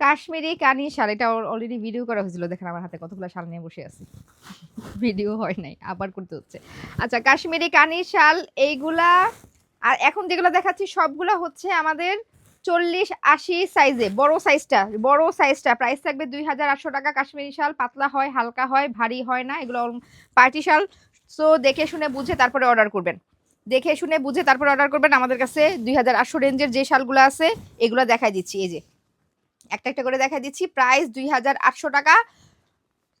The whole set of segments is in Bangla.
কাশ্মীরি কানি শাল, এটা অলরেডি ভিডিও করা হয়েছিল। দেখেন আমার হাতে কতগুলো শাল নিয়ে বসে আছি। ভিডিও হয় নাই, আবার করতে হচ্ছে। আচ্ছা কাশ্মীরি কানি শাল, এইগুলা, আর এখন যেগুলো দেখাচ্ছি, সবগুলো হচ্ছে আমাদের চল্লিশ আশি সাইজে বড় সাইজটা বড় সাইজটা প্রাইস থাকবে দুই হাজার আটশো টাকা। কাশ্মীরি শাল, পাতলা হয়, হালকা হয়, ভারী হয় না। এগুলো পার্টি শাল। সো দেখে শুনে বুঝে তারপরে অর্ডার করবেন। দেখে শুনে বুঝে তারপরে অর্ডার করবেন। আমাদের কাছে দুই হাজার আটশো রেঞ্জের যে শালগুলো আছে, এগুলো দেখাই দিচ্ছি। এই যে একটা একটা করে দেখা দিচ্ছি। প্রাইস দুই হাজার আটশো টাকা।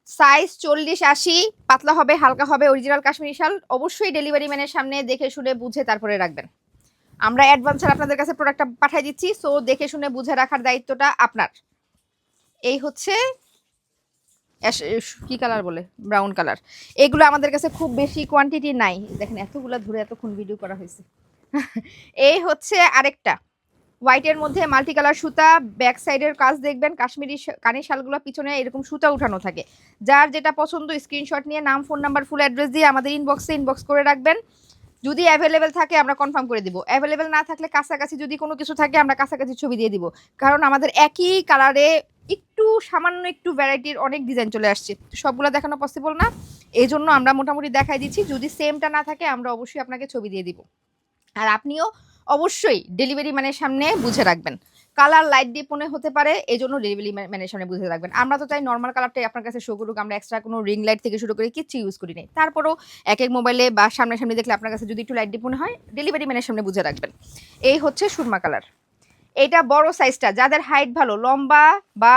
সাইজ চল্লিশ আশি, পাতলা হবে, হালকা হবে অরিজিনাল কাশ্মীরি শাল। অবশ্যই ডেলিভারি ম্যানের সামনে দেখে শুনে বুঝে তারপরে রাখবেন। আমরা অ্যাডভান্সার আপনাদের কাছে প্রোডাক্টটা পাঠিয়ে দিচ্ছি। সো দেখে শুনে বুঝে রাখার দায়িত্বটা আপনার। এই হচ্ছে কি কালার বলে? ব্রাউন কালার এগুলো আমাদের কাছে খুব বেশি কোয়ান্টিটি নাই। দেখেন, এতগুলো ধরে এতক্ষণ ভিডিও করা হয়েছে। এই হচ্ছে আরেকটা। হোয়াইটের মধ্যে মাল্টি কালার সুতা ব্যাক সাইডের কাজ দেখবেন, কাশ্মীরি কানের শালগুলো পিছনে এরকম সুতা উঠানো থাকে। যার যেটা পছন্দ স্ক্রিনশট নিয়ে নাম ফোন নাম্বার ফুল অ্যাড্রেস দিয়ে আমাদের ইনবক্সে ইনবক্স করে রাখবেন। যদি অ্যাভেলেবেল থাকে, আমরা কনফার্ম করে দিব। অ্যাভেলেবেল না থাকলে কাছাকাছি যদি কোনো কিছু থাকে, আমরা কাছাকাছি ছবি দিয়ে দিব। কারণ আমাদের একই কালারে একটু সামান্য একটু ভ্যারাইটির অনেক ডিজাইন চলে আসছে। সবগুলো দেখানো পসিবল না। এই জন্য আমরা মোটামুটি দেখাই দিচ্ছি। যদি সেমটা না থাকে, আমরা অবশ্যই আপনাকে ছবি দিয়ে দিব। আর আপনিও অবশ্যই ডেলিভারি ম্যানের সামনে বুঝে রাখবেন। কালার লাইট ডিপ মনে হতে পারে এই জন্য ডেলিভারি ম্যানের সামনে বুঝে রাখবেন। আমরা তো চাই নর্মাল কালারটাই আপনার কাছে শো করুক, আমরা এক্সট্রা কোনো রিং লাইট থেকে শুরু করে কিচ্ছু ইউজ করি নাই। তারপরেও এক এক মোবাইলে বা সামনাসামনি দেখলে আপনার কাছে যদি একটু লাইট ডিপ মনে হয় ডেলিভারি ম্যানের সামনে বুঝে রাখবেন। এই হচ্ছে সুরমা কালার এটা বড় সাইজটা যাদের হাইট ভালো, লম্বা বা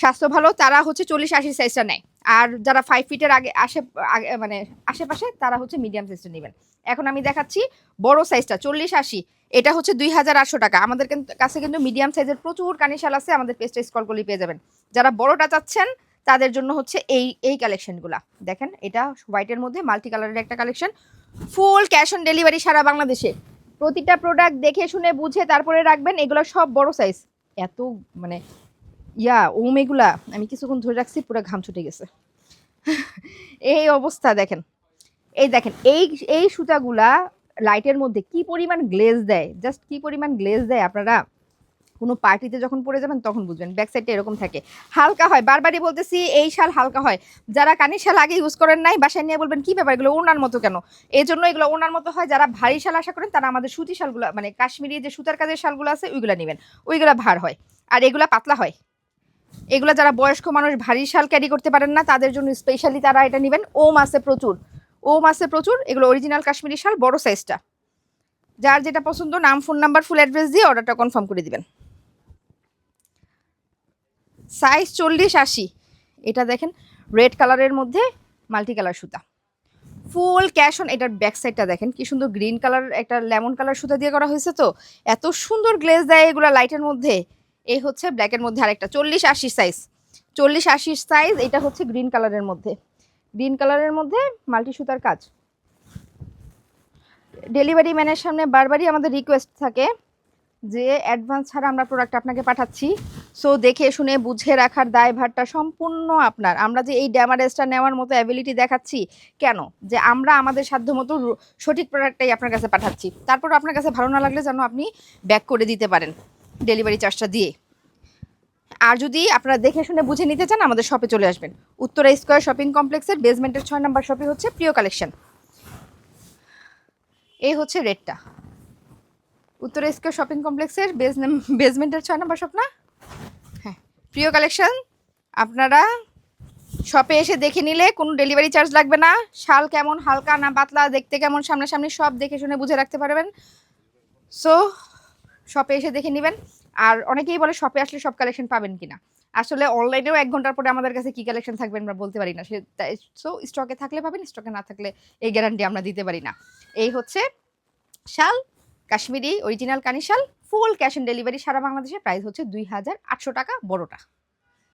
স্বাস্থ্য ভালো, তারা হচ্ছে চল্লিশ আশি সাইজটা নেয়। আর যারা ফাইভ ফিটের আগে আশে মানে আশেপাশে, তারা হচ্ছে মিডিয়াম সাইজটা নেবেন। এখন আমি দেখাচ্ছি বড় সাইজটা চল্লিশ আশি। এটা হচ্ছে দুই হাজার আটশো টাকা। আমাদের কাছে কিন্তু মিডিয়াম সাইজের প্রচুর কানিশাল আছে, আমাদের পেজটা স্কল পেয়ে যাবেন। যারা বড়টা চাচ্ছেন, তাদের জন্য হচ্ছে এই এই কালেকশনগুলা দেখেন, এটা হোয়াইটের মধ্যে মাল্টি কালারের একটা collection full cash on delivery সারা বাংলাদেশে। প্রতিটা প্রোডাক্ট দেখে শুনে বুঝে তারপরে রাখবেন, এগুলো সব বড় সাইজ এত মানে ইয়া, ওম এগুলা, আমি কিছুক্ষণ ধরে রাখছি, পুরো ঘাম ছুটে গেছে। এই অবস্থা দেখেন। এই দেখেন, এই এই সুতাগুলা লাইটের মধ্যে কি পরিমাণ গ্লেজ দেয়? জাস্ট কি পরিমাণ গ্লেজ দেয়? আপনারা কোনো পার্টিতে যখন পরে যাবেন তখন বুঝবেন, ব্যাক সাইডটা এরকম থাকে। হালকা হয়, বারবারই বলতেছি এই শাল হালকা হয়। যারা কানের শাল আগে ইউজ করেন নাই, বাসায় নিয়ে বলবেন, কি ব্যাপার, এগুলো ওনার মতো কেন? এই জন্য এগুলো ওনার মতো হয়, যারা ভারী শাল আশা করেন, তারা আমাদের সুতি শালগুলো মানে কাশ্মীরি যে সুতার কাজের শালগুলো আছে, ওইগুলো নেবেন। ওইগুলো ভার হয়। আর এগুলো পাতলা হয়। এগুলো যারা বয়স্ক মানুষ ভারী শাল ক্যারি করতে পারেন না, তাদের জন্য স্পেশালি তারা এটা নেবেন। ওম আছে প্রচুর। ওম আছে প্রচুর, এগুলো অরিজিনাল কাশ্মীরি শাল, বড় সাইজটা যার যেটা পছন্দ, নাম ফোন নাম্বার ফুল অ্যাড্রেস দিয়ে অর্ডারটা কনফার্ম করে দিবেন। সাইজ চল্লিশ আশি। এটা দেখেন রেড কালারের মধ্যে মাল্টি কালার সুতা। ফুল ক্যাশ অন এটার ব্যাক সাইডটা দেখেন, কি সুন্দর গ্রিন কালার একটা লেমন কালার সুতা দিয়ে করা হয়েছে তো। এত সুন্দর গ্লেজ দেয় এগুলো লাইটের মধ্যে। এই হচ্ছে ব্ল্যাকের মধ্যে আরেকটা, চল্লিশ আশি সাইজ চল্লিশ আশি সাইজ এটা হচ্ছে গ্রিন কালারের মধ্যে। গ্রিন কালারের মধ্যে মাল্টি সুতার কাজ। ডেলিভারি ম্যানের সামনে বারবারই আমাদের রিকোয়েস্ট থাকে যে অ্যাডভান্স ছাড়া আমরা প্রোডাক্ট আপনাকে পাঠাচ্ছি। সো দেখে শুনে, বুঝে রাখার দায়ভারটা সম্পূর্ণ আপনার। আমরা যে এই ড্যামারেজটা নেওয়ার মতো অ্যাবিলিটি দেখাচ্ছি, কেন? যে আমরা আমাদের সাধ্য মতো সঠিক প্রোডাক্টটাই আপনার কাছে পাঠাচ্ছি। তারপর আপনার কাছে ভালো না লাগলে যেন আপনি ব্যাক করে দিতে পারেন। ডেলিভারি চার্জটা দিয়ে। আর যদি আপনারা দেখে শুনে বুঝে নিতে চান, আমাদের শপে চলে আসবেন। উত্তরা স্কোয়ার শপিং কমপ্লেক্সের বেসমেন্টের ছয় নম্বর শপে হচ্ছে প্রিয় কালেকশন এই হচ্ছে রেটটা। উত্তরা স্কোয়ার শপিং কমপ্লেক্সের বেস বেসমেন্টের ছয় নম্বর শপ না? হ্যাঁ প্রিয় কালেকশন আপনারা শপে এসে দেখে নিলে কোনো ডেলিভারি চার্জ লাগবে না। শাল কেমন, হালকা না পাতলা, দেখতে কেমন, সামনাসামনি সব দেখে শুনে বুঝে রাখতে পারবেন। সো শপে এসে দেখে নেবেন। আর অনেকেই বলে শপে আসলে সব কালেকশন পাবেন কিনা। আসলে অনলাইনেও এক ঘণ্টার পরে আমাদের কাছে কি কালেকশন থাকবে আমরা বলতে পারি না। সে সো স্টকে থাকলে পাবেন স্টকে না থাকলে এই গ্যারান্টি আমরা দিতে পারি না। এই হচ্ছে শাল, Kashmiri original Kani shawl full cash on delivery সারা বাংলাদেশে প্রাইস হচ্ছে দুই হাজার আটশো টাকা বড়টা।